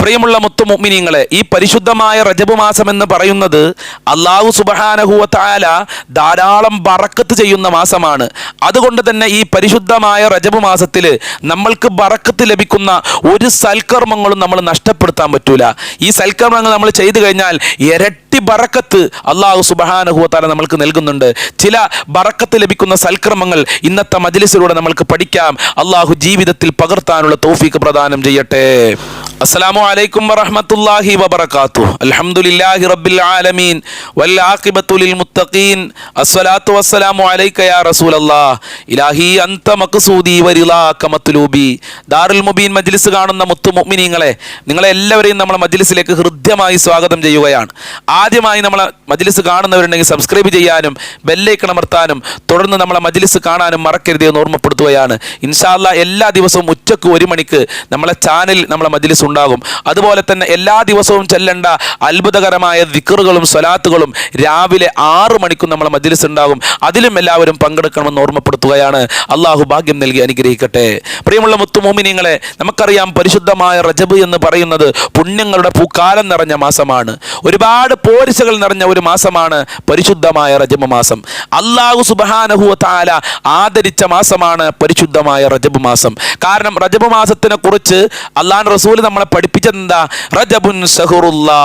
പ്രിയമുള്ള മുത്തു മുഗ്മിനിങ്ങളെ ഈ പരിശുദ്ധമായ റജബ് മാസം എന്ന് പറയുന്നത് അള്ളാഹു സുബഹാനഹുവത്തായ ധാരാളം ബറക്കത്ത് ചെയ്യുന്ന മാസമാണ്. അതുകൊണ്ട് തന്നെ ഈ പരിശുദ്ധമായ റജബ് മാസത്തിൽ നമ്മൾക്ക് ബറക്കത്ത് ലഭിക്കുന്ന ഒരു സൽക്കർമ്മങ്ങളും നമ്മൾ നഷ്ടപ്പെടുത്താൻ പറ്റൂല. ഈ സൽക്കർമ്മങ്ങൾ നമ്മൾ ചെയ്തു കഴിഞ്ഞാൽ ഇരട്ടി ബറക്കത്ത് അള്ളാഹു സുബഹാനഹുവത്താല നമ്മൾക്ക് നൽകുന്നുണ്ട്. ചില ബറക്കത്ത് ലഭിക്കുന്ന സൽക്രമങ്ങൾ ഇന്നത്തെ മജ്ലിസിലൂടെ നമ്മൾക്ക് പഠിക്കാം. അള്ളാഹു ജീവിതത്തിൽ പകർത്താനുള്ള തൗഫീക്ക് പ്രദാനം ചെയ്യട്ടെ. അസ്സലാമു അലൈക്കും വറഹ്മത്തുള്ളാഹി വബറകാതുഹു. അൽഹംദുലില്ലാഹി റബ്ബിൽ ആലമീൻ. വൽ ആഖിബത്തു ലിൽ മുത്തഖീൻ. അസ്സലാത്തു വസ്സലാമു അലൈക യാ റസൂലല്ലാഹ്. ഇലാഹി അൻത മഖ്സൂദി വരിളാക മത്ലൂബി. ദാറുൽ മുബീൻ മജ്ലിസ് കാണുന്ന മുത്തു മുഅ്മിനീങ്ങളെ നിങ്ങളെ എല്ലാവരെയും നമ്മൾ മജ്ലിസിലേക്ക് ഹൃദ്യമായി സ്വാഗതം ചെയ്യുകയാണ്. ആദ്യമായി നമ്മളെ മജ്ലിസ് കാണുന്നവരുണ്ടെങ്കിൽ സബ്സ്ക്രൈബ് ചെയ്യാനും ബെല്ലൈക്കൺ അമർത്താനും തുടർന്ന് നമ്മളെ മജ്ലിസ് കാണാനും മറക്കരുത് എന്ന് ഓർമ്മപ്പെടുത്തുകയാണ്. ഇൻഷാല്ല എല്ലാ ദിവസവും ഉച്ചയ്ക്ക് ഒരു മണിക്ക് നമ്മളെ ചാനൽ നമ്മളെ മജ്ലിസ് ഉണ്ടാകും. അതുപോലെ തന്നെ എല്ലാ ദിവസവും ചെല്ലേണ്ട അത്ഭുതകരമായ ദിക്കറുകളും സ്വലാത്തുകളും രാവിലെ ആറ് മണിക്കും നമ്മളെ മജ്ലിസ് ഉണ്ടാകും. അതിലും എല്ലാവരും പങ്കെടുക്കണമെന്ന് ഓർമ്മപ്പെടുത്തുകയാണ്. അള്ളാഹു ഭാഗ്യം നൽകി അനുഗ്രഹിക്കട്ടെ. പ്രിയമുള്ള മുത്തുമോമിനിങ്ങളെ നമുക്കറിയാം പരിശുദ്ധമായ റജബ് എന്ന് പറയുന്നത് പുണ്യങ്ങളുടെ പൂക്കാലം നിറഞ്ഞ മാസമാണ്. ഒരുപാട് പോരിശകൾ നിറഞ്ഞ ഒരു മാസമാണ് പരിശുദ്ധമായ റജബ് മാസം. അള്ളാഹു സുബാനഹുവ താല ആദരിച്ച മാസമാണ് പരിശുദ്ധമായ റജബ് മാസം. കാരണം റജബ് മാസത്തിനെ കുറിച്ച് അള്ളാൻ റസൂൽ നമ്മളെ പഠിപ്പിച്ചത് എന്താ? റജബുൻ ഷഹുറുല്ലാ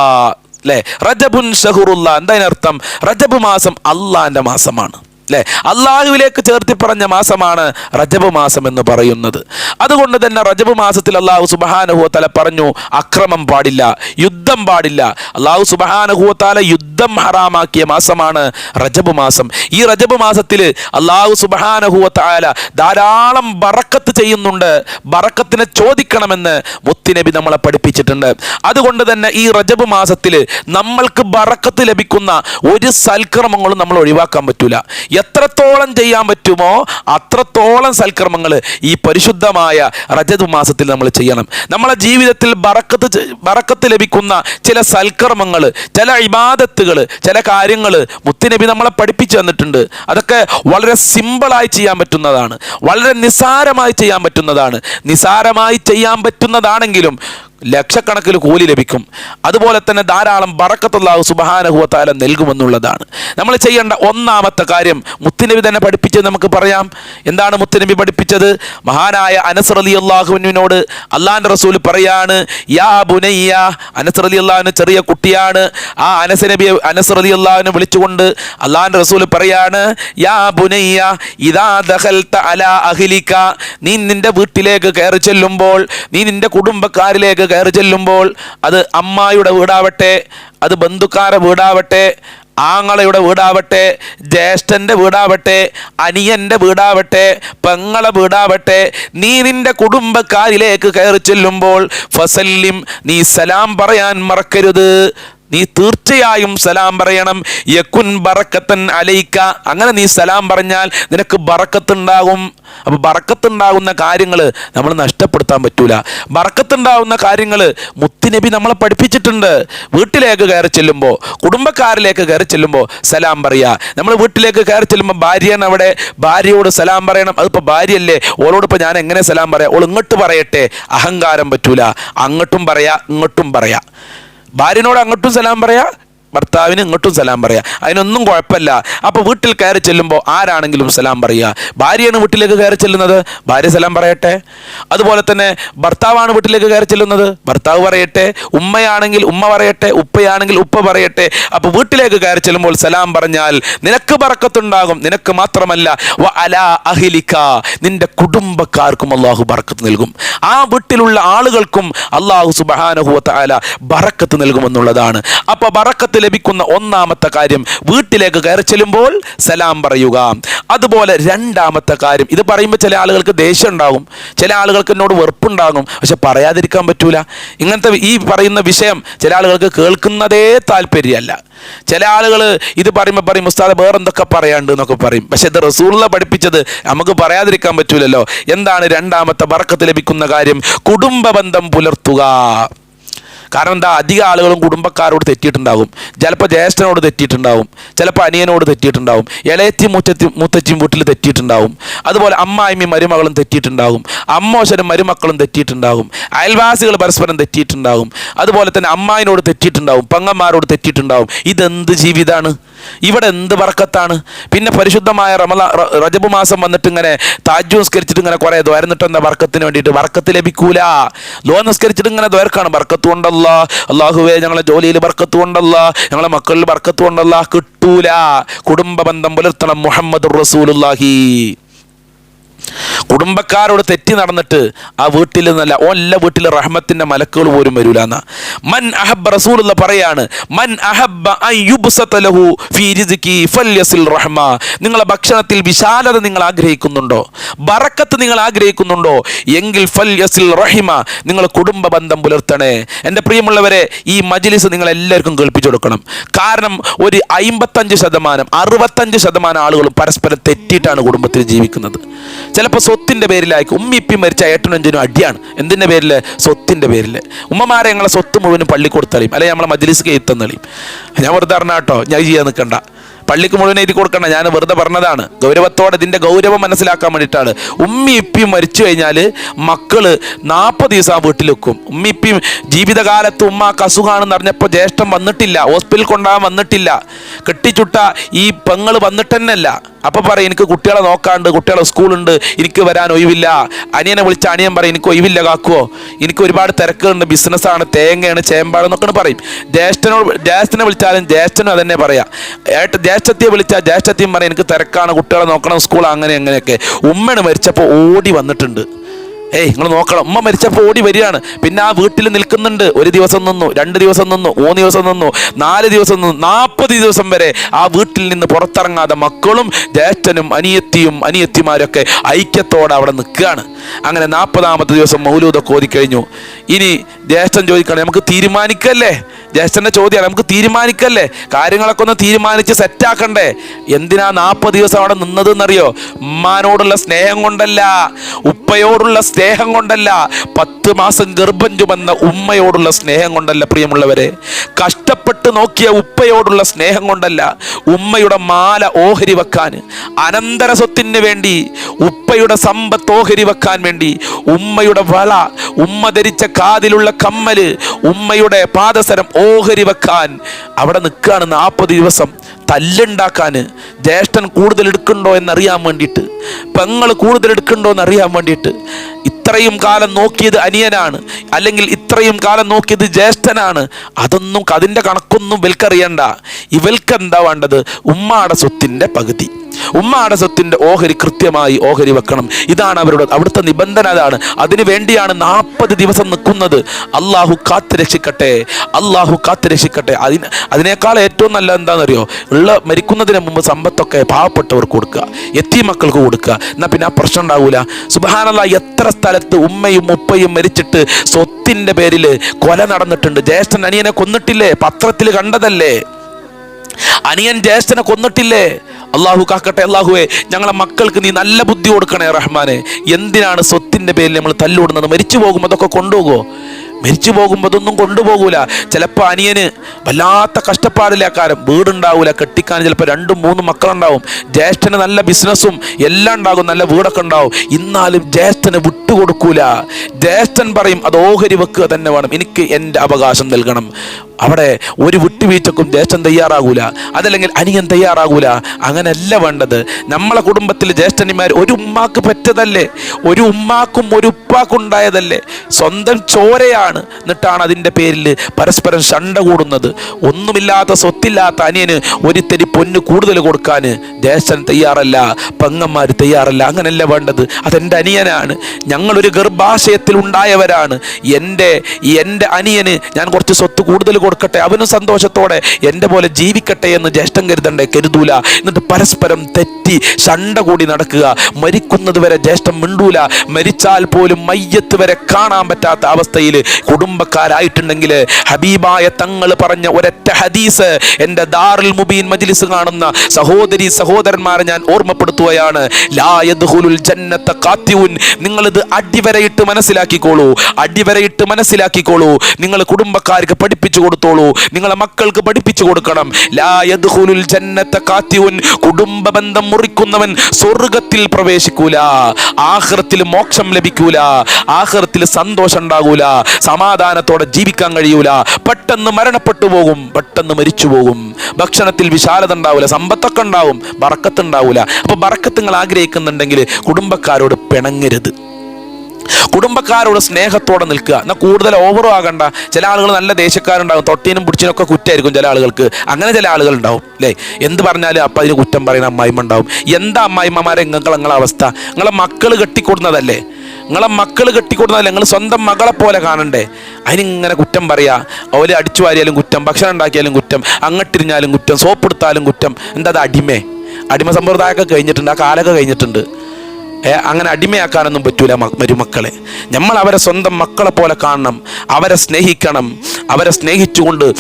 അല്ലേ? റജബുൻ ഷഹുറുല്ല എന്താ അർത്ഥം റജബ് മാസം അള്ളാന്റെ മാസമാണ്. അല്ലേ? അള്ളാഹുവിലേക്ക് ചേർത്തി പറഞ്ഞ മാസമാണ് റജബ് മാസം എന്ന് പറയുന്നത്. അതുകൊണ്ട് തന്നെ റജബ് മാസത്തിൽ അള്ളാഹു സുബഹാനുഹുവത്തല പറഞ്ഞു അക്രമം പാടില്ല യുദ്ധം പാടില്ല. അള്ളാഹു സുബഹാനുഹുവത്താല യുദ്ധം ഹറാമാക്കിയ മാസമാണ് റജബ് മാസം. ഈ റജബ് മാസത്തിൽ അള്ളാഹു സുബാനഹുല ധാരാളം ബറക്കത്ത് ചെയ്യുന്നുണ്ട്. ബറക്കത്തിനെ ചോദിക്കണമെന്ന് മുത്തിനബി നമ്മളെ പഠിപ്പിച്ചിട്ടുണ്ട്. അതുകൊണ്ട് തന്നെ ഈ റജബ് മാസത്തിൽ നമ്മൾക്ക് ബറക്കത്ത് ലഭിക്കുന്ന ഒരു സൽക്രമങ്ങളും നമ്മൾ ഒഴിവാക്കാൻ പറ്റൂല. എത്രത്തോളം ചെയ്യാൻ പറ്റുമോ അത്രത്തോളം സൽക്രമങ്ങൾ ഈ പരിശുദ്ധമായ റജബ് മാസത്തിൽ നമ്മൾ ചെയ്യണം. നമ്മളെ ജീവിതത്തിൽ ബറക്കത്ത് ബറക്കത്ത് ലഭിക്കുന്ന ചില സൽക്കർമ്മങ്ങൾ ചില ഇബാദത്തുകൾ ചില കാര്യങ്ങൾ മുത്തുനബി നമ്മളെ പഠിപ്പിച്ചു തന്നിട്ടുണ്ട്. അതൊക്കെ വളരെ സിമ്പിളായി ചെയ്യാൻ പറ്റുന്നതാണ്. വളരെ നിസാരമായി ചെയ്യാൻ പറ്റുന്നതാണ്. നിസാരമായി ചെയ്യാൻ പറ്റുന്നതാണെങ്കിലും ലക്ഷക്കണക്കിൽ കൂലി ലഭിക്കും. അതുപോലെ തന്നെ ധാരാളം ബറക്കത്തുള്ളാഹു സുബഹാനഹുവത്താല നൽകുമെന്നുള്ളതാണ്. നമ്മൾ ചെയ്യേണ്ട ഒന്നാമത്തെ കാര്യം മുത്തുനബി തന്നെ പഠിപ്പിച്ചത് നമുക്ക് പറയാം. എന്താണ് മുത്തുനബി പഠിപ്പിച്ചത്? മഹാനായ അനസർ അലി അള്ളാഹുവിനോട് അള്ളാന്റെ റസൂൽ പറയാണ് യാ ബുനയ്യ അനസർ അലി അള്ളാഹുവിന് ചെറിയ കുട്ടിയാണ്. ആ അനസ് നബി അനസർ അലി അള്ളാഹുവിനെ വിളിച്ചുകൊണ്ട് അള്ളാന്റെ റസൂൽ പറയാണ് യാ ബുനയ്യ ഇതാ ദഹൽ അല അഹിലിക്ക നീ നിന്റെ വീട്ടിലേക്ക് കയറി ചെല്ലുമ്പോൾ നീ നിന്റെ കുടുംബക്കാരിലേക്ക് കയറി ചെല്ലുമ്പോൾ അത് അമ്മായിയുടെ വീടാവട്ടെ അത് ബന്ധുക്കാരുടെ വീടാവട്ടെ ആങ്ങളയുടെ വീടാവട്ടെ ജ്യേഷ്ഠന്റെ വീടാവട്ടെ അനിയന്റെ വീടാവട്ടെ പെങ്ങളെ വീടാവട്ടെ നീ നിന്റെ കുടുംബക്കാരിലേക്ക് കയറി ചെല്ലുമ്പോൾ ഫസല്ലിം നീ സലാം പറയാൻ മറക്കരുത്. നീ തീർച്ചയായും സലാം പറയണം. യക്കുൻ ബറക്കത്തൻ അലയിക്ക അങ്ങനെ നീ സലാം പറഞ്ഞാൽ നിനക്ക് ബറക്കത്തുണ്ടാകും. അപ്പോൾ ബറക്കത്തുണ്ടാകുന്ന കാര്യങ്ങൾ നമ്മൾ നഷ്ടപ്പെടുത്താൻ പറ്റൂല. ബറക്കത്തുണ്ടാകുന്ന കാര്യങ്ങൾ മുത്തുനബി നമ്മളെ പഠിപ്പിച്ചിട്ടുണ്ട്. വീട്ടിലേക്ക് കയറി ചെല്ലുമ്പോൾ കുടുംബക്കാരിലേക്ക് കയറി ചെല്ലുമ്പോൾ സലാം പറയുക നമ്മൾ വീട്ടിലേക്ക് കയറി ചെല്ലുമ്പോൾ ഭാര്യയാണ് അവിടെ. ഭാര്യയോട് സലാം പറയണം. അതിപ്പോൾ ഭാര്യയല്ലേ? ഓളോട് ഇപ്പോൾ ഞാൻ എങ്ങനെ സലാം പറയാം? ഓൾ ഇങ്ങോട്ട് പറയട്ടെ. അഹങ്കാരം പറ്റൂല. അങ്ങോട്ടും പറയാ ഇങ്ങോട്ടും പറയാ. ഭാര്യനോട് അങ്ങോട്ടും സലാം പറയാ ഭർത്താവിന് ഇങ്ങോട്ടും സലാം പറയുക അതിനൊന്നും കുഴപ്പമില്ല. അപ്പോൾ വീട്ടിൽ കയറി ചെല്ലുമ്പോൾ ആരാണെങ്കിലും സലാം പറയുക ഭാര്യയാണ് വീട്ടിലേക്ക് കയറി ചെല്ലുന്നത്? ഭാര്യ സലാം പറയട്ടെ. അതുപോലെ തന്നെ ഭർത്താവാണ് വീട്ടിലേക്ക് കയറി ചെല്ലുന്നത്? ഭർത്താവ് പറയട്ടെ. ഉമ്മയാണെങ്കിൽ ഉമ്മ പറയട്ടെ. ഉപ്പയാണെങ്കിൽ ഉപ്പ പറയട്ടെ. അപ്പോൾ വീട്ടിലേക്ക് കയറി ചെല്ലുമ്പോൾ സലാം പറഞ്ഞാൽ നിനക്ക് പറക്കത്തുണ്ടാകും നിനക്ക് മാത്രമല്ല വ അലാ അഹിലിക്ക നിന്റെ കുടുംബക്കാർക്കും അള്ളാഹു ബറക്കത്ത് നൽകും. ആ വീട്ടിലുള്ള ആളുകൾക്കും അള്ളാഹു സുബഹാനഹുവത്ത ബറക്കത്ത് നൽകുമെന്നുള്ളതാണ്. അപ്പോൾ ബറക്കത്ത് ലഭിക്കുന്ന ഒന്നാമത്തെ കാര്യം വീട്ടിലേക്ക് കയറി ചെല്ലുമ്പോൾ സലാം പറയുക. അതുപോലെ രണ്ടാമത്തെ കാര്യം ഇത് പറയുമ്പോൾ ചില ആളുകൾക്ക് ദേഷ്യം ഉണ്ടാകും. ചില ആളുകൾക്ക് എന്നോട് വെറുപ്പുണ്ടാകും. പക്ഷെ പറയാതിരിക്കാൻ പറ്റൂല. ഇങ്ങനത്തെ ഈ പറയുന്ന വിഷയം ചില ആളുകൾക്ക് കേൾക്കുന്നതേ താല്പര്യമല്ല. ചില ആളുകൾ ഇത് പറയുമ്പോൾ പറയും ഉസ്താദ് വേറെന്തൊക്കെ പറയാണ്ട് എന്നൊക്കെ പറയും. പക്ഷെ ഇത് റസൂള്ള പഠിപ്പിച്ചത് നമുക്ക് പറയാതിരിക്കാൻ പറ്റൂലല്ലോ. എന്താണ് രണ്ടാമത്തെ വറക്കത്ത് ലഭിക്കുന്ന കാര്യം? കുടുംബ ബന്ധം പുലർത്തുക. കാരണം എന്താ അധിക ആളുകളും കുടുംബക്കാരോട് തെറ്റിയിട്ടുണ്ടാകും. ചിലപ്പോൾ ജ്യേഷ്ഠനോട് തെറ്റിയിട്ടുണ്ടാകും. ചിലപ്പോൾ അനിയനോട് തെറ്റിയിട്ടുണ്ടാകും. ഇളയത്തി മുറ്റത്തി മുത്തച്ചിയും വീട്ടിൽ തെറ്റിയിട്ടുണ്ടാകും. അതുപോലെ അമ്മായിമ്മയും മരുമകളും തെറ്റിയിട്ടുണ്ടാകും. അമ്മോശനും മരുമക്കളും തെറ്റിയിട്ടുണ്ടാകും. അയൽവാസികൾ പരസ്പരം തെറ്റിയിട്ടുണ്ടാകും. അതുപോലെ തന്നെ അമ്മായിനോട് തെറ്റിയിട്ടുണ്ടാകും. പങ്ങന്മാരോട് തെറ്റിയിട്ടുണ്ടാകും. ഇതെന്ത് ജീവിതമാണ് ഇവിടെ എന്ത് വർക്കത്താണ് പിന്നെ പരിശുദ്ധമായ റമല റജബ് മാസം വന്നിട്ട് ഇങ്ങനെ താജ് നിസ്കരിച്ചിട്ട് ഇങ്ങനെ കുറേ ദ്വാരന്നിട്ട് എന്താ വർക്കത്തിന് വേണ്ടിയിട്ട്? വർക്കത്ത് ലഭിക്കൂല. ലോ നിസ്കരിച്ചിട്ട് ഇങ്ങനെ ദ്വാരക്കാണ്. ബർക്കത്ത് കൊണ്ടല്ല അള്ളാഹുവേ ഞങ്ങളെ ജോലിയിൽ ബർക്കത്ത് കൊണ്ടല്ല ഞങ്ങളെ മക്കളിൽ ബർക്കത്ത് കൊണ്ടല്ല കിട്ടൂല. കുടുംബ ബന്ധം പുലർത്തണം മുഹമ്മദ് റസൂലുല്ലാഹി കുടുംബക്കാരോട് തെറ്റി നടന്നിട്ട് ആ വീട്ടിൽ നിന്നല്ല ഓല്ല വീട്ടിൽ റഹ്മത്തിന്റെ മലക്കുകൾ പോലും വരൂല എന്ന മൻ അഹബ്ബ റസൂലുള്ള പറയാണ് മൻ ഫല്യസിൽ റഹ്മ. നിങ്ങളെ ഭക്ഷണത്തിൽ വിശാലത നിങ്ങൾ ആഗ്രഹിക്കുന്നുണ്ടോ? ബറക്കത്ത് നിങ്ങൾ ആഗ്രഹിക്കുന്നുണ്ടോ? എങ്കിൽ ഫൽ യസിൽ റഹിമ നിങ്ങൾ കുടുംബ ബന്ധം പുലർത്തണേ. എന്റെ പ്രിയമുള്ളവരെ ഈ മജ്ലിസ് നിങ്ങൾ എല്ലാവർക്കും കേൾപ്പിച്ചു കൊടുക്കണം. കാരണം ഒരു അയിമ്പത്തഞ്ച് ശതമാനം അറുപത്തഞ്ച് ശതമാനം ആളുകളും പരസ്പരം തെറ്റിയിട്ടാണ് കുടുംബത്തിൽ ജീവിക്കുന്നത്. ചിലപ്പോൾ സ്വത്തിന്റെ പേരിലായിരിക്കും. ഉമ്മിപ്പി മരിച്ച ഏട്ടനഞ്ചനും അടിയാണ്. എന്തിന്റെ പേരിൽ സ്വത്തിന്റെ പേരിൽ ഉമ്മമാരെ ഞങ്ങളെ സ്വത്ത് മുഴുവനും പള്ളി കൊടുത്തളിയും അല്ലെങ്കിൽ നമ്മളെ മജ്ലിസ് എത്തുന്നളിയും ഞാൻ വെറുതെ അറിഞ്ഞാട്ടോ ഞാൻ ചെയ്യാൻ നിൽക്കണ്ട പള്ളിക്ക് മുഴുവൻ എഴുതി കൊടുക്കണ്ട ഞാൻ വെറുതെ പറഞ്ഞതാണ്. ഗൗരവത്തോടെ ഇതിന്റെ ഗൗരവം മനസ്സിലാക്കാൻ വേണ്ടിയിട്ടാണ്. ഉമ്മി ഇപ്പിയും മരിച്ചു കഴിഞ്ഞാൽ മക്കൾ നാൽപ്പത് ദിവസം വീട്ടിൽ വെക്കും ഉമ്മി ഇപ്പിയും ജീവിതകാലത്ത് ഉമ്മ കസുഖാണെന്ന് അറിഞ്ഞപ്പോൾ ജ്യേഷ്ഠം വന്നിട്ടില്ല. ഹോസ്പിറ്റലിൽ കൊണ്ടുപോകാൻ വന്നിട്ടില്ല. കെട്ടിച്ചുട്ട ഈ പെങ്ങൾ വന്നിട്ടെന്നല്ല. തന്നെയല്ല അപ്പൊ പറയും എനിക്ക് കുട്ടികളെ നോക്കാണ്ട് കുട്ടികളെ സ്കൂളുണ്ട്. എനിക്ക് വരാൻ ഒഴിവില്ല. അനിയനെ വിളിച്ച അനിയൻ പറയും എനിക്ക് ഒഴിവില്ല കാക്കുവോ എനിക്ക് ഒരുപാട് തിരക്കുണ്ട് ബിസിനസ്സാണ്. തേങ്ങയാണ് ചേമ്പാടെന്നൊക്കെ പറയും. ജ്യേഷ്ഠനോട് ജ്യേഷ്ഠനെ വിളിച്ചാലും ജ്യേഷ്ഠനും അതന്നെ പറയാം. ഏട്ട ജ്യേഷ്ഠത്തിയെ വിളിച്ചാൽ ജ്യേഷ്ഠത്തെയും പറയും എനിക്ക് തിരക്കാണ് കുട്ടികളെ നോക്കണം സ്കൂൾ അങ്ങനെ അങ്ങനെയൊക്കെ ഉമ്മണ് മരിച്ചപ്പോൾ ഓടി വന്നിട്ടുണ്ട്. ഏയ് നിങ്ങൾ നോക്കണം. ഉമ്മ മരിച്ചപ്പോൾ ഓടി വരികയാണ്. പിന്നെ ആ വീട്ടിൽ നിൽക്കുന്നുണ്ട്. ഒരു ദിവസം നിന്നു രണ്ട് ദിവസം നിന്നു മൂന്ന് ദിവസം നിന്നു നാല് ദിവസം നിന്നു നാൽപ്പത് ദിവസം വരെ ആ വീട്ടിൽ നിന്ന് പുറത്തിറങ്ങാതെ മക്കളും ജ്യേഷ്ഠനും അനിയത്തിയും അനിയത്തിമാരൊക്കെ ഐക്യത്തോടെ അവിടെ നിൽക്കുകയാണ്. അങ്ങനെ നാൽപ്പതാമത്തെ ദിവസം മൗലൂദൊക്കെ ഓതിക്കഴിഞ്ഞു. ഇനി ജ്യേഷ്ഠൻ ചോദിക്കണം നമുക്ക് തീരുമാനിക്കല്ലേ? ജ്യേഷ്ഠന്റെ ചോദ്യമാണ്. നമുക്ക് തീരുമാനിക്കല്ലേ? കാര്യങ്ങളൊക്കെ ഒന്ന് തീരുമാനിച്ച് സെറ്റാക്കണ്ടേ എന്തിനാ നാൽപ്പത് ദിവസം അവിടെ നിന്നത് എന്നറിയോ ഉമ്മാനോടുള്ള സ്നേഹം കൊണ്ടല്ല ഉപ്പയോടുള്ള സ്നേഹം കൊണ്ടല്ല പത്ത് മാസം ഗർഭം ചുമന്ന ഉമ്മയോടുള്ള സ്നേഹം കൊണ്ടല്ല പ്രിയമുള്ളവരെ. കഷ്ടപ്പെട്ട് നോക്കിയ ഉപ്പയോടുള്ള സ്നേഹം കൊണ്ടല്ല ഉമ്മയുടെ മാല ഓഹരി വെക്കാൻ അനന്തര സ്വത്തിന് വേണ്ടി ഉപ്പയുടെ സമ്പത്ത് ഓഹരി വെക്കാൻ വേണ്ടി ഉമ്മയുടെ വള ഉമ്മ ധരിച്ച കാതിലുള്ള കമ്മൽ ഉമ്മയുടെ പാദസരം ഓഹരി വെക്കാൻ അവിടെ നിൽക്കുകയാണ് നാൽപ്പത് ദിവസം തല്ലുണ്ടാക്കാൻ. ജ്യേഷ്ഠൻ കൂടുതൽ എടുക്കണ്ടോ എന്നറിയാൻ വേണ്ടിയിട്ട്. പെങ്ങൾ കൂടുതൽ എടുക്കണ്ടോ എന്നറിയാൻ വേണ്ടിയിട്ട്. ഇത്രയും കാലം നോക്കിയത് അനിയനാണ്. അല്ലെങ്കിൽ ഇത്രയും കാലം നോക്കിയത് ജ്യേഷ്ഠനാണ്. അതൊന്നും അതിന്റെ കണക്കൊന്നും ഇവൽക്കറിയണ്ട ഇവൽക്ക് എന്താ വേണ്ടത്? ഉമ്മാടെ സ്വത്തിന്റെ പകുതി. ഉമ്മാടെ സ്വത്തിന്റെ ഓഹരി കൃത്യമായി ഓഹരി വെക്കണം. ഇതാണ് അവരുടെ അവിടുത്തെ നിബന്ധന അതാണ്. അതിനു വേണ്ടിയാണ് നാൽപ്പത് ദിവസം നിൽക്കുന്നത്. അള്ളാഹു കാത്ത് രക്ഷിക്കട്ടെ. അള്ളാഹു കാത്ത് രക്ഷിക്കട്ടെ. അതിന് അതിനേക്കാൾ ഏറ്റവും നല്ല എന്താണെന്നറിയോ? ഉള്ള മരിക്കുന്നതിന് മുമ്പ് സമ്പത്തൊക്കെ പാവപ്പെട്ടവർക്ക് കൊടുക്കുക. എത്തി മക്കൾക്ക് കൊടുക്കുക. എന്നാൽ പിന്നെ ആ പ്രശ്നം ഉണ്ടാവൂല. സുബാനല്ല എത്ര സ്ഥലത്ത് ഉമ്മയും ഉപ്പയും മരിച്ചിട്ട് സ്വത്തിന്റെ പേരിൽ കൊല നടന്നിട്ടുണ്ട്. ജ്യേഷ്ഠൻ അനിയനെ കൊന്നിട്ടില്ലേ? പത്രത്തിൽ കണ്ടതല്ലേ? അനിയൻ ജ്യേഷ്ഠനെ കൊന്നിട്ടില്ലേ? അള്ളാഹു കാക്കട്ടെ അള്ളാഹുവെ ഞങ്ങളെ മക്കൾക്ക് നീ നല്ല ബുദ്ധി കൊടുക്കണേ റഹ്മാനെ. എന്തിനാണ് സ്വത്തിന്റെ പേരിൽ നമ്മൾ തല്ലുവിടുന്നത്? മരിച്ചു പോകുമ്പോൾ അതൊക്കെ കൊണ്ടുപോകുമോ മരിച്ചു പോകുമ്പോൾ അതൊന്നും കൊണ്ടുപോകൂല. ചിലപ്പോൾ അനിയന് വല്ലാത്ത കഷ്ടപ്പാടിലേക്കാരം വീടുണ്ടാവൂല കെട്ടിക്കാൻ ചിലപ്പോൾ രണ്ടും മൂന്നും മക്കളുണ്ടാവും. ജ്യേഷ്ഠന് നല്ല ബിസിനസ്സും എല്ലാം ഉണ്ടാകും നല്ല വീടൊക്കെ ഉണ്ടാവും. എന്നാലും ജ്യേഷ്ഠന് വിട്ടുകൊടുക്കൂല. ജ്യേഷ്ഠൻ പറയും അത് ഓഹരി വെക്കുക തന്നെ വേണം. എനിക്ക് എന്റെ അവകാശം നൽകണം. അവിടെ ഒരു വിട്ടുവീഴ്ചക്കും ജ്യേഷ്ഠൻ തയ്യാറാകൂല. അതല്ലെങ്കിൽ അനിയൻ തയ്യാറാകൂല. അങ്ങനെയല്ല വേണ്ടത്. നമ്മളെ കുടുംബത്തിൽ ജ്യേഷ്ഠന്മാർ ഒരു ഉമ്മാക്ക് പറ്റതല്ലേ? ഒരു ഉമ്മാക്കും ഒരു ഉപ്പാക്കും ഉണ്ടായതല്ലേ? സ്വന്തം ചോരയാണ് എന്നിട്ടാണ് അതിന്റെ പേരിൽ പരസ്പരം ശണ്ട കൂടുന്നത്. ഒന്നുമില്ലാത്ത സ്വത്തില്ലാത്ത അനിയന് ഒരിത്തരി പൊന്ന് കൂടുതൽ കൊടുക്കാൻ ദേശൻ തയ്യാറല്ല പെങ്ങന്മാർ തയ്യാറല്ല അങ്ങനല്ല വേണ്ടത്. അതെന്റെ അനിയനാണ്. ഞങ്ങളൊരു ഗർഭാശയത്തിൽ ഉണ്ടായവരാണ്. എന്റെ എന്റെ അനിയന് ഞാൻ കുറച്ച് സ്വത്ത് കൂടുതൽ കൊടുക്കട്ടെ അവനും സന്തോഷത്തോടെ എന്റെ പോലെ ജീവിക്കട്ടെ എന്ന് ജ്യേഷ്ഠൻ കരുതണ്ടേ കരുതൂല. എന്നിട്ട് പരസ്പരം തെറ്റി ശണ്ട കൂടി നടക്കുക. മരിക്കുന്നത് വരെ ജ്യേഷ്ഠം മിണ്ടൂല. മരിച്ചാൽ പോലും മയ്യത്ത് വരെ കാണാൻ പറ്റാത്ത അവസ്ഥയിൽ കുടുംബക്കാരായിട്ടുണ്ടെങ്കിൽ ഹബീബായ തങ്ങൾ പറഞ്ഞ ഒരൊറ്റ ഹദീസ് എന്റെ ദാറുൽ മുബീൻ മജ്ലിസ് കാണുന്ന സഹോദരി സഹോദരന്മാരെ ഞാൻ ഓർമ്മപ്പെടുത്തുകയാണ്. ജന്നത്ത ഖാത്തിഉൻ. നിങ്ങളിത് അടിവരയിട്ട് മനസ്സിലാക്കിക്കോളൂ. അടിവരയിട്ട് മനസ്സിലാക്കിക്കോളൂ. നിങ്ങൾ കുടുംബക്കാർക്ക് പഠിപ്പിച്ചു കൊടുത്തോളൂ. നിങ്ങളെ മക്കൾക്ക് പഠിപ്പിച്ചു കൊടുക്കണം. ലാ യദ്ഖുലുൽ ജന്നത്ത കാത്തിയുൻ കുടുംബ ബന്ധം മുറിക്കുന്നവൻ സ്വർഗത്തിൽ പ്രവേശിക്കൂല. ആഹ്റത്തിൽ മോക്ഷം ലഭിക്കൂല. ആഹ്റത്തിൽ സന്തോഷം ഉണ്ടാകൂല സമാധാനത്തോടെ ജീവിക്കാൻ കഴിയൂല. പെട്ടെന്ന് മരണപ്പെട്ടു പോകും പെട്ടെന്ന് മരിച്ചു പോകും. ഭക്ഷണത്തിൽ വിശാലത ഉണ്ടാവില്ല സമ്പത്തൊക്കെ ഉണ്ടാവും ബറക്കത്ത് ഉണ്ടാവില്ല അപ്പൊ ബറക്കത്ത് നിങ്ങൾ ആഗ്രഹിക്കുന്നുണ്ടെങ്കിൽ കുടുംബക്കാരോട് പിണങ്ങരുത്. കുടുംബക്കാരോട് സ്നേഹത്തോടെ നിൽക്കുക. എന്നാൽ കൂടുതൽ ഓവറും ആകണ്ട. ചില ആളുകൾ നല്ല ദേശക്കാരുണ്ടാകും തൊട്ടീനും പിടിച്ചിനും ഒക്കെ കുറ്റമായിരിക്കും ചില ആളുകൾക്ക്. അങ്ങനെ ചില ആളുകൾ ഉണ്ടാവും അല്ലേ? എന്ത് പറഞ്ഞാലും അപ്പം അതിന് കുറ്റം പറയുന്ന അമ്മായിമ്മ ഉണ്ടാവും. എന്താ അമ്മായിമ്മമാരെ നിങ്ങൾ നിങ്ങളെ അവസ്ഥ? നിങ്ങളെ മക്കൾ കെട്ടിക്കൊടുന്നതല്ലേ? നിങ്ങളെ മക്കൾ കെട്ടിക്കൊടുന്നതല്ലേ? നിങ്ങൾ സ്വന്തം മകളെ പോലെ കാണണ്ടേ? അതിനിങ്ങനെ കുറ്റം പറയാ. ഓലെ അടിച്ചു വാരിയാലും കുറ്റം ഭക്ഷണം ഉണ്ടാക്കിയാലും കുറ്റം അങ്ങട്ടിരിഞ്ഞാലും കുറ്റം സോപ്പ് എടുത്താലും കുറ്റം. എന്താ അത് അടിമേ? അടിമ സമ്പ്രദായമൊക്കെ കഴിഞ്ഞിട്ടുണ്ട് ആ കാലമൊക്കെ കഴിഞ്ഞിട്ടുണ്ട്. അങ്ങനെ അടിമയാക്കാനൊന്നും പറ്റൂല മരുമക്കളെ. നമ്മൾ അവരെ സ്വന്തം മക്കളെ പോലെ കാണണം. അവരെ സ്നേഹിക്കണം. അവരെ സ്നേഹിച്ചുകൊണ്ട്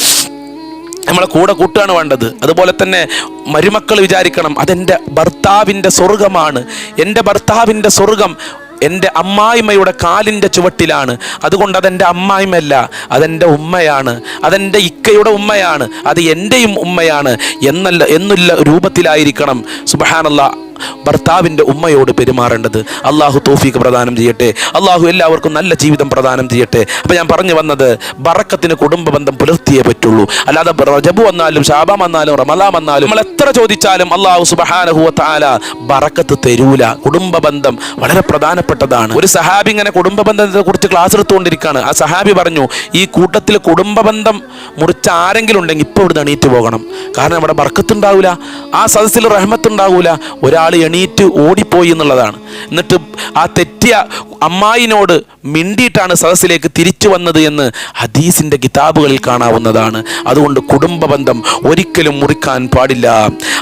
നമ്മളെ കൂടെ കൂട്ടുകയാണ് വേണ്ടത്. അതുപോലെ തന്നെ മരുമക്കൾ വിചാരിക്കണം അതെന്റെ ഭർത്താവിന്റെ സ്വർഗമാണ് എന്റെ ഭർത്താവിന്റെ സ്വർഗം എന്റെ അമ്മായിമ്മയുടെ കാലിന്റെ ചുവട്ടിലാണ്. അതുകൊണ്ട് അതെന്റെ അമ്മായിമ്മയല്ല അതെന്റെ ഉമ്മയാണ്. അതെന്റെ ഇക്കയുടെ ഉമ്മയാണ്. അത് എന്റെയും ഉമ്മയാണ്. എന്നല്ല എന്നുള്ള രൂപത്തിലായിരിക്കണം. സുബഹാനല്ല. ഭർത്താവിന്റെ ഉമ്മയോട് പെരുമാറേണ്ടത് അള്ളാഹു തോഫീക്ക് പ്രദാനം ചെയ്യട്ടെ. അള്ളാഹു എല്ലാവർക്കും നല്ല ജീവിതം പ്രദാനം ചെയ്യട്ടെ. അപ്പം ഞാൻ പറഞ്ഞു വന്നത് ബറക്കത്തിന് കുടുംബ ബന്ധം പുലർത്തിയേ പറ്റുള്ളൂ. അല്ലാതെ റജബ് വന്നാലും ഷാബാം വന്നാലും റമലാം വന്നാലും നമ്മൾ എത്ര ചോദിച്ചാലും അള്ളാഹു സുബഹാനഹുവ താല ബറക്കത്ത് തരൂല. കുടുംബ ബന്ധം വളരെ പ്രധാനപ്പെട്ടതാണ്. ഒരു സഹാബി ഇങ്ങനെ കുടുംബ ബന്ധത്തെ കുറിച്ച് ക്ലാസ് എടുത്തുകൊണ്ടിരിക്കുകയാണ്. ആ സഹാബി പറഞ്ഞു ഈ കൂട്ടത്തിൽ കുടുംബ ബന്ധം മുറിച്ച ആരെങ്കിലും ഉണ്ടെങ്കിൽ ഇപ്പോൾ ഇവിടുന്ന് എണീറ്റ് പോകണം. കാരണം അവിടെ ബർക്കത്തുണ്ടാവില്ല ആ സദസ്സിൽ റഹ്മത്തുണ്ടാവില്ല ഒരാൾ എണീറ്റ് ഓടിപ്പോയി എന്നുള്ളതാണ്. എന്നിട്ട് ആ തെറ്റിയ അമ്മായിനോട് മിണ്ടിയിട്ടാണ് സദസ്സിലേക്ക് തിരിച്ചു വന്നത് എന്ന് ഹദീസിന്റെ കിതാബുകളിൽ കാണാവുന്നതാണ്. അതുകൊണ്ട് കുടുംബ ബന്ധം ഒരിക്കലും മുറിക്കാൻ പാടില്ല.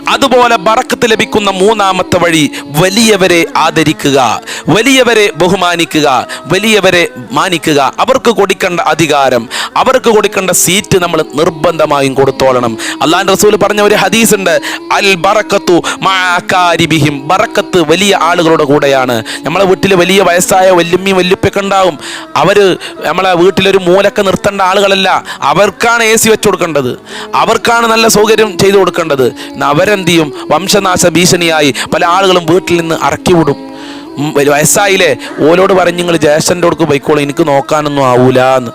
അതുപോലെ ബറക്കത്ത് ലഭിക്കുന്ന മൂന്നാമത്തെ വഴി വലിയവരെ ആദരിക്കുക വലിയവരെ ബഹുമാനിക്കുക വലിയവരെ മാനിക്കുക. അവർക്ക് കൊടുക്കേണ്ട അധികാരം അവർക്ക് കൊടുക്കേണ്ട സീറ്റ് നമ്മൾ നിർബന്ധമായും കൊടുത്തോളണം. അള്ളാൻ റസൂൽ പറഞ്ഞ ഒരു ഹദീസ് ഉണ്ട് അൽ ബറക്കത്തു മാകാരിബിഹിം ബറക്കത്ത് വലിയ ആളുകളുടെ കൂടെയാണ്. നമ്മളെ വീട്ടിൽ വലിയ വയസ്സായ വല്യമ്മയും വല്യപ്പൊക്കെ ഉണ്ടാവും. അവർ നമ്മളെ വീട്ടിലൊരു മൂലക്ക നിർത്തേണ്ട ആളുകളല്ല. അവർക്കാണ് എ സി വെച്ചു കൊടുക്കേണ്ടത്. അവർക്കാണ് നല്ല സൗകര്യം ചെയ്തു കൊടുക്കേണ്ടത്. അവരെന്ത് ചെയ്യും വംശനാശ ഭീഷണിയായി പല ആളുകളും വീട്ടിൽ നിന്ന് അറക്കിവിടും വയസ്സായില്ലേ? ഓലോട് പറഞ്ഞ് നിങ്ങൾ ജ്യേഷ്ഠന്റെ കൊടുക്ക് പോയിക്കോളൂ. എനിക്ക് നോക്കാനൊന്നും ആവൂല എന്ന്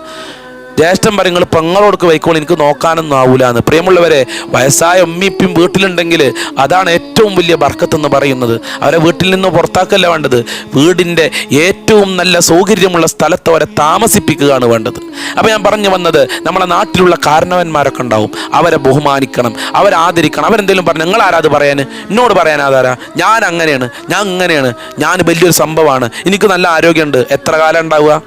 ജ്യേഷ്ഠൻ പറയും നിങ്ങൾ വൈക്കോൾ എനിക്ക് നോക്കാനൊന്നും ആവൂല എന്ന്. പ്രിയമുള്ളവരെ വയസ്സായ ഉമ്മിപ്പിയും വീട്ടിലുണ്ടെങ്കിൽ അതാണ് ഏറ്റവും വലിയ ബർക്കത്ത് എന്ന് പറയുന്നത്. അവരെ വീട്ടിൽ നിന്ന് പുറത്താക്കല്ല വേണ്ടത്. വീടിന്റെ ഏറ്റവും നല്ല സൗകര്യമുള്ള സ്ഥലത്ത് അവരെ താമസിപ്പിക്കുകയാണ് വേണ്ടത്. അപ്പോൾ ഞാൻ പറഞ്ഞു വന്നത് നമ്മുടെ നാട്ടിലുള്ള കാരണവന്മാരൊക്കെ ഉണ്ടാവും. അവരെ ബഹുമാനിക്കണം. അവരെ ആദരിക്കണം. അവരെന്തെങ്കിലും പറഞ്ഞു നിങ്ങൾ ആരാത് പറയാൻ? എന്നോട് പറയാൻ ഞാൻ അങ്ങനെയാണ്. ഞാൻ ഇങ്ങനെയാണ് ഞാൻ വലിയൊരു സംഭവമാണ്. എനിക്ക് നല്ല ആരോഗ്യമുണ്ട്. എത്ര കാലം ഉണ്ടാവുക?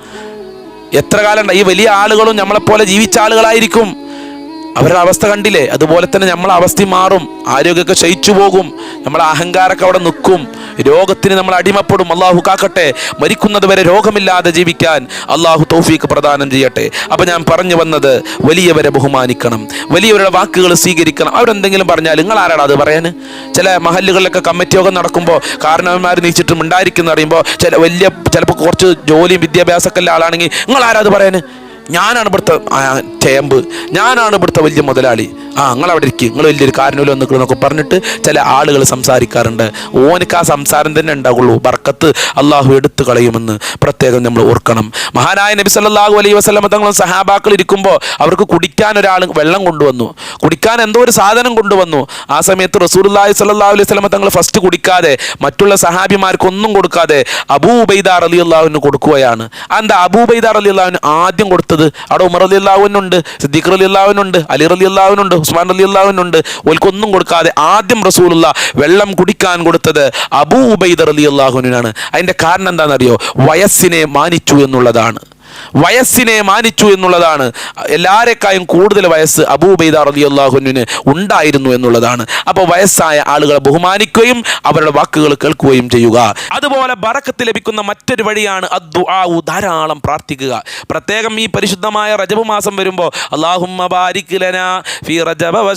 എത്ര കാലം ഈ വലിയ ആളുകളും നമ്മളെപ്പോലെ ജീവിച്ച ആളുകളായിരിക്കും. അവരുടെ അവസ്ഥ കണ്ടില്ലേ? അതുപോലെ തന്നെ നമ്മളെ അവസ്ഥ മാറും. ആരോഗ്യമൊക്കെ ക്ഷയിച്ചു പോകും. നമ്മളെ അഹങ്കാരമൊക്കെ അവിടെ നിൽക്കും. രോഗത്തിന് നമ്മൾ അടിമപ്പെടും. അള്ളാഹു കാക്കട്ടെ മരിക്കുന്നത് വരെ രോഗമില്ലാതെ ജീവിക്കാൻ അള്ളാഹു തൗഫീക്ക് പ്രദാനം ചെയ്യട്ടെ. അപ്പം ഞാൻ പറഞ്ഞു വന്നത് വലിയവരെ ബഹുമാനിക്കണം. വലിയവരുടെ വാക്കുകൾ സ്വീകരിക്കണം. അവരെന്തെങ്കിലും പറഞ്ഞാൽ നിങ്ങൾ ആരാടാ അത് പറയാൻ ചില മഹല്ലുകളിലൊക്കെ കമ്മിറ്റി യോഗം നടക്കുമ്പോൾ കാരണവന്മാർ നീച്ചിട്ടും ഉണ്ടായിരിക്കുന്ന അറിയുമ്പോൾ ചില വലിയ ചിലപ്പോൾ കുറച്ച് ജോലിയും വിദ്യാഭ്യാസമൊക്കെ ഉള്ള ആളാണെങ്കിൽ നിങ്ങൾ ആരാ അത് പറയാൻ ഞാനാണ് ഇവിടുത്തെ ചേമ്പ്. ഞാനാണ് ഇവിടുത്തെ വലിയ മുതലാളി. ആ നിങ്ങൾ അവിടെ ഇരിക്കും. നിങ്ങൾ വലിയൊരു കാരണമില്ല നിൽക്കണമെന്നൊക്കെ പറഞ്ഞിട്ട് ചില ആളുകൾ സംസാരിക്കാറുണ്ട്. ഓനക്ക് ആ സംസാരം തന്നെ ഉണ്ടാവുള്ളൂ. ബർക്കത്ത് അള്ളാഹു എടുത്തു കളയുമെന്ന് പ്രത്യേകം നമ്മൾ ഓർക്കണം. മഹാനായ നബി സല്ലാഹു അലൈഹി വസല്ലമ തങ്ങളും സഹാബാക്കൾ ഇരിക്കുമ്പോൾ അവർക്ക് കുടിക്കാൻ ഒരാൾ വെള്ളം കൊണ്ടുവന്നു. കുടിക്കാൻ എന്തോ ഒരു സാധനം കൊണ്ടുവന്നു. ആ സമയത്ത് റസൂലുള്ളാഹി സല്ലാഹു അലൈഹി വസല്ലമ തങ്ങൾ ഫസ്റ്റ് കുടിക്കാതെ മറ്റുള്ള സഹാബിമാർക്കൊന്നും കൊടുക്കാതെ അബൂബൈദാർ അലി അള്ളാഹുവിന് കൊടുക്കുകയാണ്. എന്താ അബൂബൈദാർ അലി അള്ളാഹുവിന് ആദ്യം കൊടുത്തത് അവിടെ ഉമർ അലി അള്ളാഹുവിനുണ്ട് സിദ്ദീഖർ അലി അള്ളാഹുവിനുണ്ട് അലി അലി അള്ളാഹുവിനുണ്ട് ഉസ്മാൻ അലി അള്ളാഹുവിനുണ്ട് ഒൽക്കൊന്നും കൊടുക്കാതെ ആദ്യം റസൂലുള്ള വെള്ളം കുടിക്കാൻ കൊടുത്തത് അബൂ ഉബൈദർ അലി അള്ളാഹുവിനാണ് അതിന്റെ കാരണം എന്താണെന്നറിയോ? വയസ്സിനെ മാനിച്ചു എന്നുള്ളതാണ്. വയസ്സിനെ മാനിച്ചു എന്നുള്ളതാണ്. എല്ലാരെക്കായും കൂടുതൽ വയസ്സ് അബൂബൈദ റലി അള്ളാഹുനുവിന് ഉണ്ടായിരുന്നു എന്നുള്ളതാണ്. അപ്പോൾ വയസ്സായ ആളുകളെ ബഹുമാനിക്കുകയും അവരുടെ വാക്കുകൾ കേൾക്കുകയും ചെയ്യുക. അതുപോലെ ബറക്കത്ത് ലഭിക്കുന്ന മറ്റൊരു വഴിയാണ് അദ്ദുആഉ ധാരാളം പ്രാർത്ഥിക്കുക. പ്രത്യേകം ഈ പരിശുദ്ധമായ റജബ് മാസം വരുമ്പോൾ ബാരിക് റജബ വ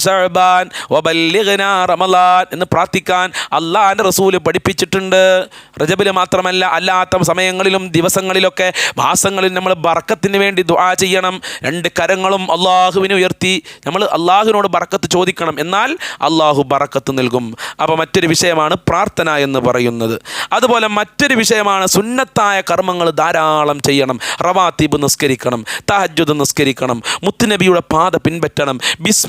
റമളാൻ എന്ന് പ്രാർത്ഥിക്കാൻ അള്ളാഹിന്റെ റസൂൽ പഠിപ്പിച്ചിട്ടുണ്ട്. റജബിൽ മാത്രമല്ല അല്ലാത്ത സമയങ്ങളിലും ദിവസങ്ങളിലൊക്കെ മാസങ്ങളിൽ നമ്മൾ ബർക്കത്തിന് വേണ്ടി ദുആ ചെയ്യണം. രണ്ട് കരങ്ങളും അള്ളാഹുവിനെ ഉയർത്തി നമ്മൾ അള്ളാഹുവിനോട് ബർക്കത്ത് ചോദിക്കണം. എന്നാൽ അള്ളാഹു ബർക്കത്ത് നൽകും. അപ്പോൾ മറ്റൊരു വിഷയമാണ് പ്രാർത്ഥന എന്ന് പറയുന്നത്. അതുപോലെ മറ്റൊരു വിഷയമാണ് സുന്നത്തായ കർമ്മങ്ങൾ ധാരാളം ചെയ്യണം. റവാത്തീബ് നിസ്കരിക്കണം തഹജ്ജുദ് നിസ്കരിക്കണം മുത്തുനബിയുടെ പാത പിൻപറ്റണം ബിസ്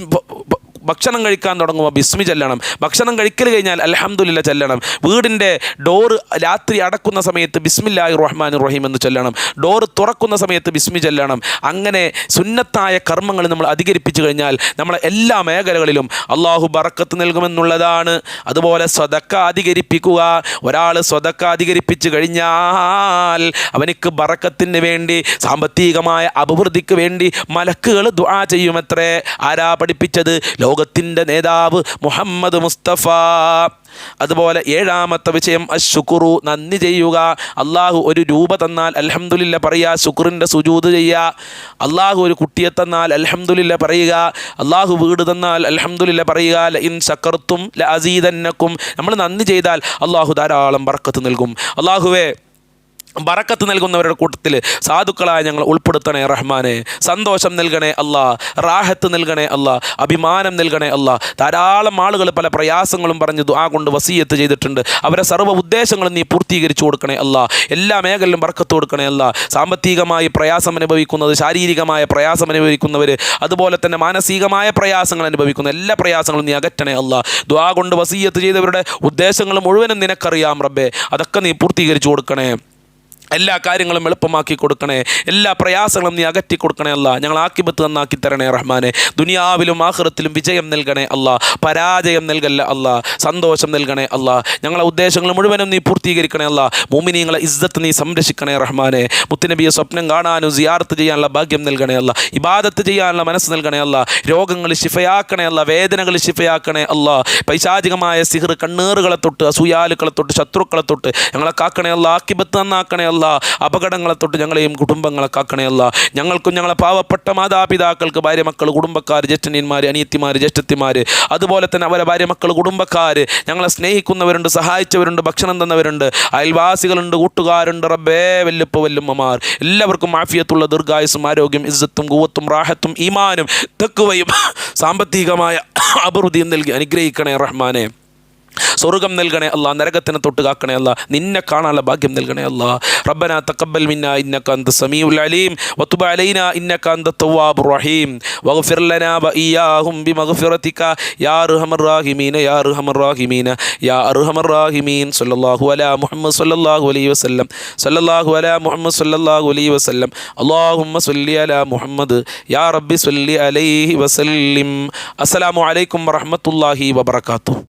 ഭക്ഷണം കഴിക്കാൻ തുടങ്ങുമ്പോൾ ബിസ്മി ചെല്ലണം. ഭക്ഷണം കഴിക്കൽ കഴിഞ്ഞാൽ അൽഹംദുലില്ല ചെല്ലണം. വീടിന്റെ ഡോറ് രാത്രി അടക്കുന്ന സമയത്ത് ബിസ്മില്ലാഹി റഹ്മാൻ റഹീം എന്ന് ചൊല്ലണം. ഡോറ് തുറക്കുന്ന സമയത്ത് ബിസ്മി ചെല്ലണം. അങ്ങനെ സുന്നത്തായ കർമ്മങ്ങൾ നമ്മൾ അധികരിപ്പിച്ചു കഴിഞ്ഞാൽ നമ്മളെ എല്ലാ മേഖലകളിലും അള്ളാഹു ബറക്കത്ത് നൽകുമെന്നുള്ളതാണ്. അതുപോലെ സ്വതക്ക അധികരിപ്പിക്കുക. ഒരാൾ സ്വതക്ക അധികരിപ്പിച്ചു കഴിഞ്ഞാൽ അവനിക്ക് ബറക്കത്തിന് വേണ്ടി സാമ്പത്തികമായ അഭിവൃദ്ധിക്ക് വേണ്ടി മലക്കുകൾ ദുആ ചെയ്യുമത്രേ. ആരാ പഠിപ്പിച്ചത്? ലോകത്തിന്റെ നേതാവ് മുഹമ്മദ് മുസ്തഫ. അതുപോലെ ഏഴാമത്തെ വിഷയം അശുക്കുറു നന്ദി ചെയ്യുക. അള്ളാഹു ഒരു രൂപ തന്നാൽ അലഹമുല്ല പറയുക. ശുക്രന്റെ സുജൂത് ചെയ്യുക. അള്ളാഹു ഒരു കുട്ടിയെ തന്നാൽ അലഹമുല്ല പറയുക. അള്ളാഹു വീട് തന്നാൽ അലഹമുല്ല പറയുക. ഇൻ ശക്കർത്തും ല അസീതന്നക്കും നമ്മൾ നന്ദി ചെയ്താൽ അള്ളാഹു ധാരാളം ബർക്കത്ത് നൽകും. അള്ളാഹുവേ ബറക്കത്ത് നൽകുന്നവരുടെ കൂട്ടത്തിൽ സാധുക്കളായ ഞങ്ങൾ ഉൾപ്പെടുത്തണേ റഹ്മാനെ. സന്തോഷം നൽകണേ അല്ലാ. റാഹത്ത് നൽകണേ അല്ലാ. അഭിമാനം നൽകണേ അല്ലാ. ധാരാളം ആളുകൾ പല പ്രയാസങ്ങളും പറഞ്ഞു ആ കൊണ്ട് വസീയത്ത് ചെയ്തിട്ടുണ്ട്. അവരെ സർവ ഉദ്ദേശങ്ങളും നീ പൂർത്തീകരിച്ചു കൊടുക്കണേ അല്ലാ. എല്ലാ മേഖലയിലും ബറക്കത്ത് കൊടുക്കണേ അല്ലാ. സാമ്പത്തികമായി പ്രയാസം അനുഭവിക്കുന്നത് ശാരീരികമായ പ്രയാസം അനുഭവിക്കുന്നവർ അതുപോലെ തന്നെ മാനസികമായ പ്രയാസങ്ങൾ അനുഭവിക്കുന്ന എല്ലാ പ്രയാസങ്ങളും നീ അകറ്റണേ അല്ലാ. ദ്വാ കൊണ്ട് വസീയത്ത് ചെയ്തവരുടെ ഉദ്ദേശങ്ങൾ മുഴുവനും നിനക്കറിയാം റബ്ബേ. അതൊക്കെ നീ പൂർത്തീകരിച്ചു കൊടുക്കണേ. എല്ലാ കാര്യങ്ങളും എളുപ്പമാക്കി കൊടുക്കണേ. എല്ലാ പ്രയാസങ്ങളും നീ അകറ്റി കൊടുക്കണേ അല്ല. ഞങ്ങൾ ആക്കിബത്ത് നന്നാക്കി തരണേ റഹ്മാനെ. ദുനിയാവിലും ആഹൃത്തിലും വിജയം നൽകണേ അല്ല. പരാജയം നൽകല്ല അല്ല. സന്തോഷം നൽകണേ അല്ല. ഞങ്ങളെ ഉദ്ദേശങ്ങൾ മുഴുവനും നീ പൂർത്തീകരിക്കണേ അല്ല. മോമിനിയങ്ങളെ ഇസ്സത്ത് നീ സംരക്ഷിക്കണേ റഹ്മാനെ. മുത്തുനബിയെ സ്വപ്നം കാണാനും സിയാർത്ത് ചെയ്യാനുള്ള ഭാഗ്യം നൽകണേ അല്ല. ഇബാദത്ത് ചെയ്യാനുള്ള മനസ്സ് നൽകണേ അല്ല. രോഗങ്ങൾ ശിഫയാക്കണേ അല്ല. വേദനകൾ ശിഫയാക്കണേ അല്ല. പൈശാചികമായ സിഹർ കണ്ണീറുകളെ തൊട്ട് അസൂയാലുക്കളെ തൊട്ട് ശത്രുക്കളെ തൊട്ട് ഞങ്ങളെ കാക്കണേ അല്ല. ആക്കിബത്ത് നന്നാക്കണേ അല്ല. അപകടങ്ങളെ തൊട്ട് ഞങ്ങളെയും കുടുംബങ്ങളെ കാക്കണേ അല്ല ഞങ്ങൾക്കും ഞങ്ങളെ പാവപ്പെട്ട മാതാപിതാക്കൾക്ക് ഭാര്യ മക്കൾ കുടുംബക്കാർ ജ്യേഷ്ഠന്യന്മാർ അനിയത്തിമാർ ജ്യേഷ്ഠത്തിമാർ അതുപോലെ തന്നെ അവരെ ഭാര്യ മക്കൾ കുടുംബക്കാർ ഞങ്ങളെ സ്നേഹിക്കുന്നവരുണ്ട് സഹായിച്ചവരുണ്ട് ഭക്ഷണം തന്നവരുണ്ട്. അയൽവാസികളുണ്ട് കൂട്ടുകാരുണ്ട് റബ്ബേ വല്ലുപ്പ വല്ലുമ്മമാർ. എല്ലാവർക്കും മാഫിയത്തുള്ള ദീർഘായുസും ആരോഗ്യം ഇസ്സത്തും കൂവത്തും റാഹത്തും ഈമാനും തെക്കുവയും സാമ്പത്തികമായ അഭിവൃദ്ധിയും നൽകി അനുഗ്രഹിക്കണേ റഹ്മാനെ. സ്വർഗം നൽകണേ അല്ല നരകത്തിന് തൊട്ട് കാക്കണേ അല്ല നിന്നെ കാണാനുള്ള ഭാഗ്യം നൽകണേ അല്ല റബ്ബന തക്കബൽ മിന്ന ഇന്നക കാന്ത സമീഉൽ അലീം. വത്തുബ അലൈന കാന്ത തവ്വാബുർ റഹീം. വഗ്ഫിർ ലനാ വഇയ്യാഹും ബിമഗ്ഫിറതിക. യാ അർഹമർ റാഹിമീന യാ അർഹമർ റാഹിമീന യാ അർഹമർ റഹീമീൻ. സല്ലല്ലാഹു അലാ മുഹമ്മദ് സല്ലല്ലാഹു അലൈഹി വസല്ലം. സല്ലല്ലാഹു അലാ മുഹമ്മദ് സല്ലല്ലാഹു അലൈഹി വസല്ലം. അല്ലാഹുമ്മ സ്വല്ലി അലാ മുഹമ്മദ്. യാ റബ്ബി സ്വല്ലി അലൈഹി വസല്ലിം. അസ്സലാമു അലൈക്കും വറഹ്മത്തുള്ളാഹി വബറകാതുഹു.